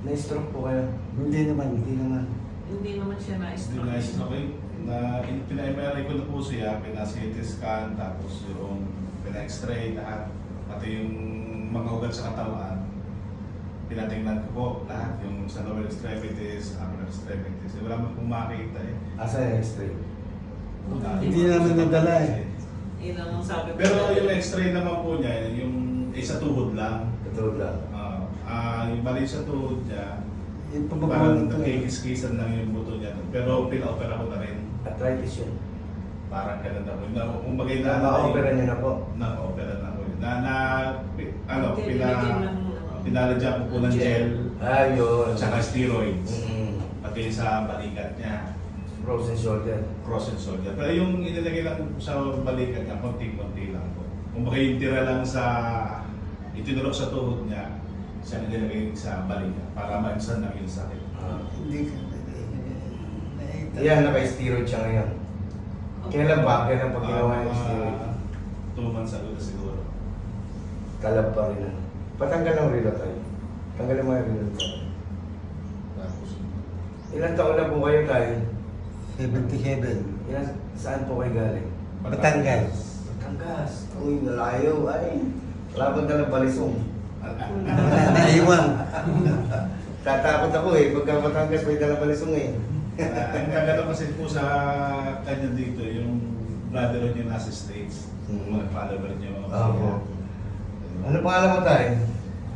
Na-stroke po kayo. Hindi naman, hindi naman. Hindi naman siya Hindi na-stroke. na pina-MRI ko na po siya, pina-CT scan, tapos yung pina-x-ray lahat. Pati yung mga ugat sa katawan. Pinatingnan ko po lahat, yung sa lower extremities, upper extremities. Eh, wala man pong makita eh. Asa yung x-ray? Hindi naman nadala eh. Yun ang sabi ko. Pero yung x-ray naman po niya, yung eh, sa tuhod lang. Katulad lang. Ah, ah, yung bali sa tuhod niya, Yung parang pamabuhan ito nagkikiskisan lang yung buto niya. Pero pina-opera ko na rin. Arthritis yun. Parang ganun na po. Na, kung bagay na, Na-opera niyo na po. Na-opera na po. Na, na, ano, pina, ano, pinaladya ko po ng gel, Ah, yun. at saka steroids. Mm. Pati sa balikat niya, Frozen shoulder. cross and shoulder. Pero yung inilagay lang sa balikat niya, konti-konti lang po. Kung baka yung tira lang sa, itinulok sa tuhod niya, siya nilagay sa balikat para maibsan lang yung sakit. Ah. Hindi ka. nakita. Yan, naka-steroid siya ngayon. Kailan ba? Kailan pa ginawa yung Ah, steroid? two months ago na siguro. Kalab pa rin. ano. Patanggal ng relo tayo. Tanggalin mo yung relo tayo. Tapos, Ilan taon na po kayo tayo? 77. Ilan, saan po kayo galing? Batangas. Batangas. Uy, nalayo. Ay, laban ka ng balisong. Naiwan. Tatakot ako eh. Pagka Batangas may dala balisong eh. Ah, ang kagano kasi po sa kanya dito, yung brother niya nasa States, Mhm. mga follower niya, mga Opo. Ano pangalan mo tayo?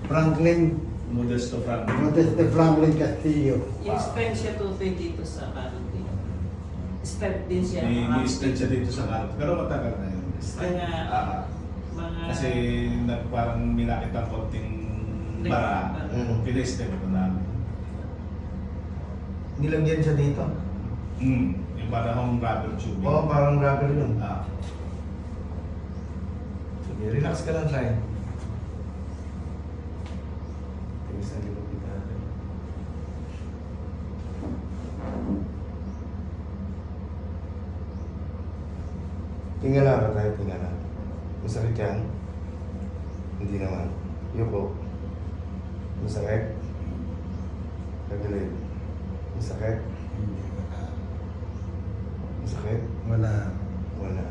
Franklin, Modest to Frank. Modeste Franklin Castillo. Yung spend siya tutoy dito sa Karuti. Spend din siya. May, stage siya dito sa Karot, pero matagal na yun. Mga, Ah, mga, kasi nag, parang minakit ang konting bara, Mhm. pinestep ko namin. Nilagyan siya dito. Mm, yung parang rubber tube. Oo, parang rubber yun. Ah, Sige, relax ka lang. Tigas ang likod ni tatay. Tingala ka tayo, tingala. Masakit yan? Hindi naman. Yuko. Masakit? Kagilid. Masakit? Hindi, wala. Masakit? Wala. Wala.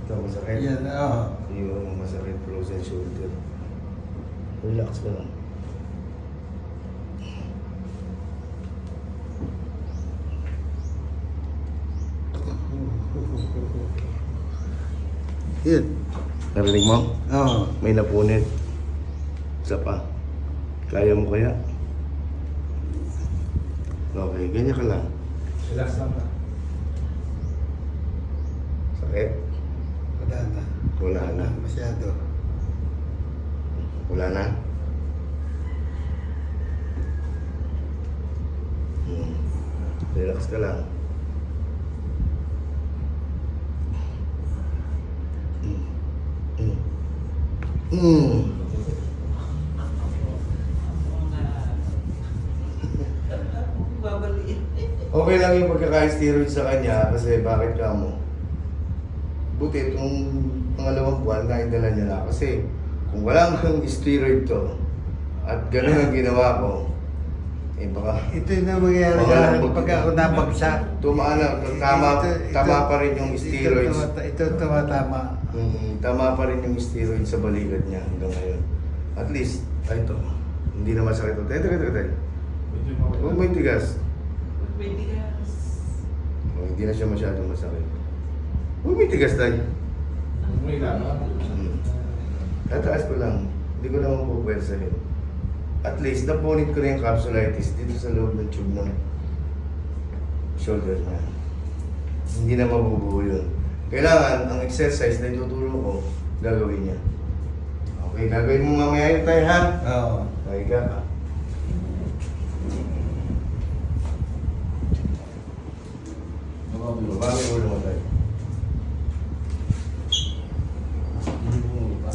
Ito, masakit? Yan, oo. Yung masakit frozen shoulder. Relax ka lang. Yun. Narinig mo? Oo. May napunit. Isa pa. Kaya mo kaya? Okay, ganyan ka lang. relax lang ka. Sakit? Wala na. Wala na. Masyado. Wala na? Hmm. Relax ka lang. Babaliin. Okay lang yung pagkaka-steroid sa kanya kasi bakit ka mo? Buti itong pangalawang buwan na idala niya na kasi kung wala kang steroid to at ganun ang ginawa ko, eh baka Ito yung na mangyayari Baka sa akin pag ako nabagsak. tumaan na, tama, Ito- ito- tama pa rin yung steroids. Ito, ito, ito tumatama. Mm, tama pa rin yung steroid sa balikat niya hanggang ngayon. At least, ay ito, hindi na masakit ito, ito. Medyo mawala. Huwag yung tigas. May tigas. Oh, hindi na siya masyadong masakit. Huwag yung tigas tayo. May. Hmm. Tataas ko lang. Hindi ko naman po pwersahin. At least, napunit ko na yung capsulitis dito sa loob ng tube ng shoulder niya. Hindi na mabubuo yun. Kailangan, ang exercise na ituturo ko, gagawin niya. Okay, gagawin mo mamaya yun tayo, ha? Oo. Okay ka ka. Baba mo yung ulo mo tayo. Hindi mo ba?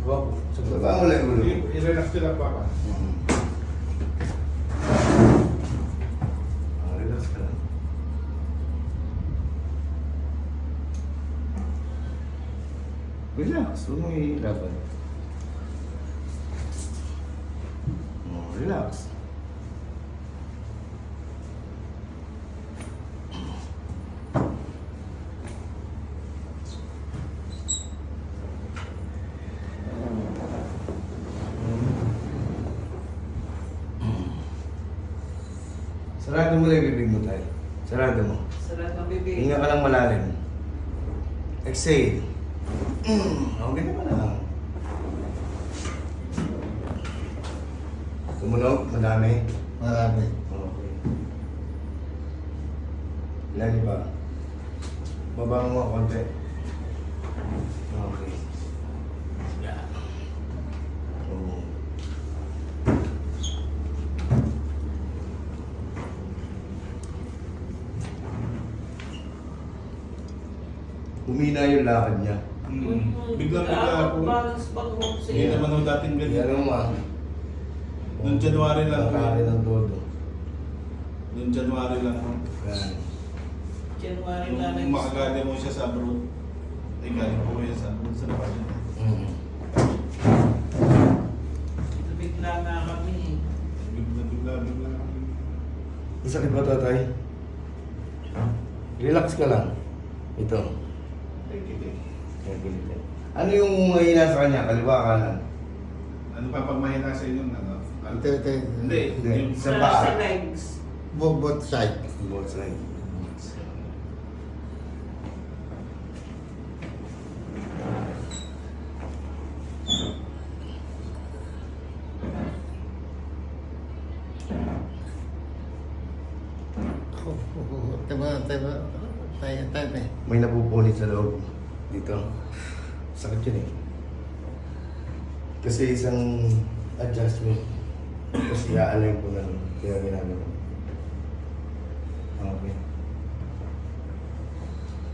Baba mo. Baba mo lang yung ulo mo. I-relax ko lang, Papa. Ah, relax ka lang. Relax, huwag mo ihirapan. relax. Sarado mo lang yung bibig mo tayo. Sarado mo. Sarap ang bibig. Hinga ka lang malalim. Exhale. Okay naman lang. Tumunog? Madami? Marami. Okay. Lagi ba? Baba mo konti. Okay. Yeah. Oh. Humina yung lakad niya. Mm. Bigla-bigla po. Balance pag mo Hindi naman ho dating Yan ganyan. ang ma. Noong January lang. Nakakari ng todo. Noong January lang. Yan. January na Nung makagaling mo siya sa abroad. Ay galing po yan sa abroad sa labas. Mm. Bigla na kami. Bigla-bigla, bigla. Masakit ba tatay? Relax ka lang. Ito. Kaya gilid. Ano yung mahina sa kanya? Kaliwa kanan? Ano pa pag mahina sa inyo? Ano? Ito, ito. Hindi. Hindi. Sa paa. sa legs. Both, both side. Both side. Diba, diba, tayo, tayo, tayo. May napupunit sa loob. Dito. Sakit yun eh. Kasi isang adjustment. Kasi i-align ko lang. Kaya ginagawa. Okay.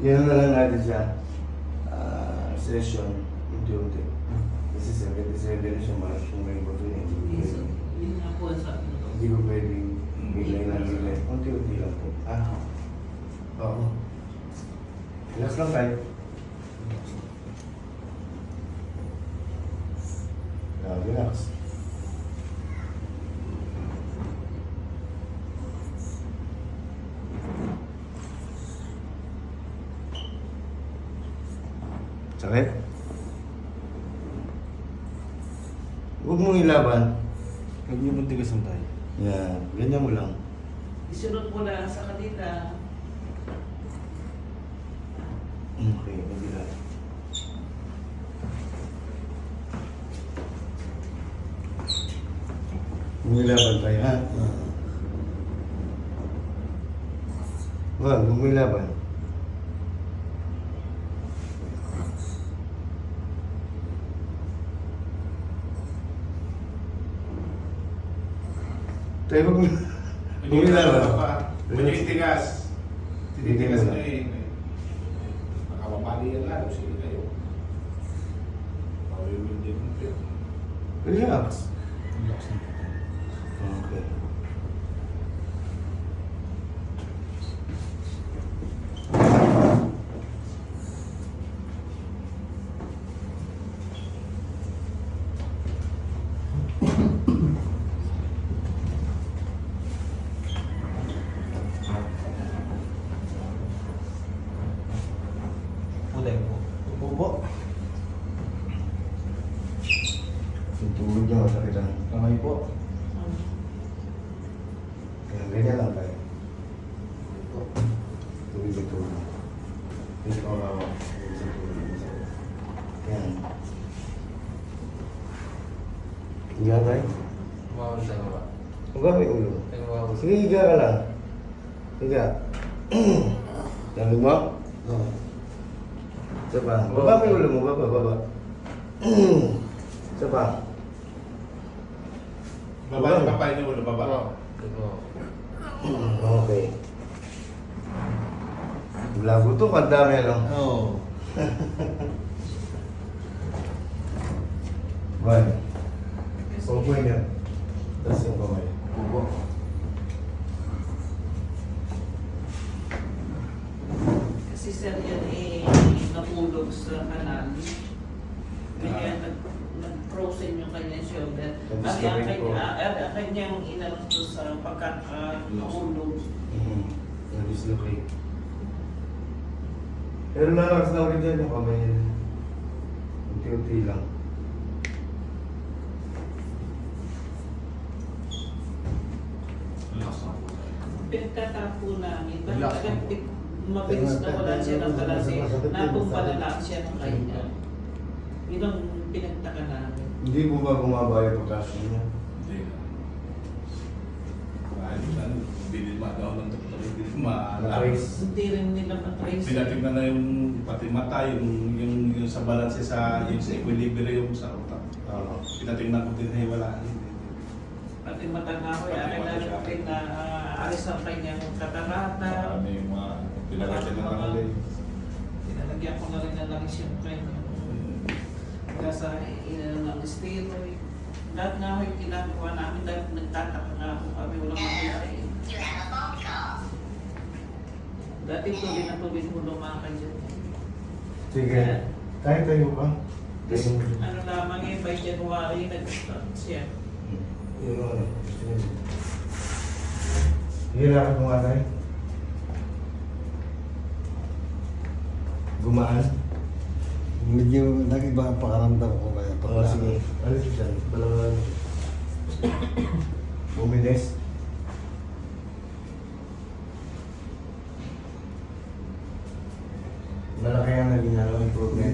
Yan na lang natin siya. Ah, session. Unti-unti. Kasi 77 na siya mas kung may bato niya. Ko pwedeng- Yun nga po sa Hindi ko pwedeng bigay na bigay. Unti-unti lang po. Ah. Oo. Relax lang tayo. Ah, relax. Sakit? Huwag mong ilaban. Mong tigasan tayo. Yan, ganyan mo lang. Isunod mo lang sa kanila. Okay, kabila. Gumilaban tayo, ha? Wag, gumilaban. Tayo gumilaban. Manitigas. Titigas Titigas na. na eh. Nakapapali yan lalo. Sige kayo. Pawiwin din mo kayo. Relax. Relax lang po. Okay. Pulay po. Upo po. Yung tulog niya masakit ang Kamay po. Kaya ganyan lang tayo. Tubig sa tulog. Hindi ko sa tulog. Yan. Higa tayo. Bawal tayo ba? Huwag may ulo. Sige, higa ka lang. Higa. Lamig mo? Oo. Isa pa. Baba mo yung ulo mo. Baba, baba. Isa pa. Baba yung papay niyo ulo, baba. Okay. Lago to, kadami ano. Oo. One. Upo niya. Tapos yung kamay. Upo. Kasi sir yan eh, napulog sa kanal. Kaya nag, nag-frozen yung kanyang shoulder. Tapos dislocate ang po. kanya, ang ang kanyang inano to sa pagkakahulog. Mm. Na-dislocate. Pero lalakas na ulit yan yung kamay niya. Unti-unti lang. Pinagtatapo namin, bakit mabilis na wala siya ng kalasi, nabumpala lang siya ng kanya. Yun ang pinagtaka namin. Hindi po ba bumaba yung potassium niya? Hindi hindi din magawa ng doktor, hindi din maalam. Hindi rin nila matrace. Pinatignan na yung pati mata, yung, yung, yung sa balance sa, yung sa equilibrium sa utak. Oo. Pinatignan ko din na wala. Pati matanga ko, Pati akin na mata rin na uh, alis ang kanyang katarata. Ano yung mga pinagkakit ng kanila. Tinalagyan ko na rin ng langis yung kanya. Kasa inano ng steroid. Lahat nga ako yung ginagawa namin dahil nagtataka nga ako kami walang makita eh. Dati tuloy na tuloy mo lumakad dyan. Sige. Tayo tayo ba? Tapos ano lamang eh, by January, nag-start siya. Yung ano. Sige, lakad mo nga tayo. Gumaan? Medyo nag-iba ang pakaramdam ko kaya Oo, sige. Ano siya dyan? Balangan. Bumilis. Malaki ang naging ano, improvement. May,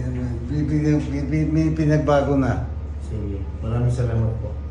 may, may, may pinagbago na. Sige. Maraming salamat po.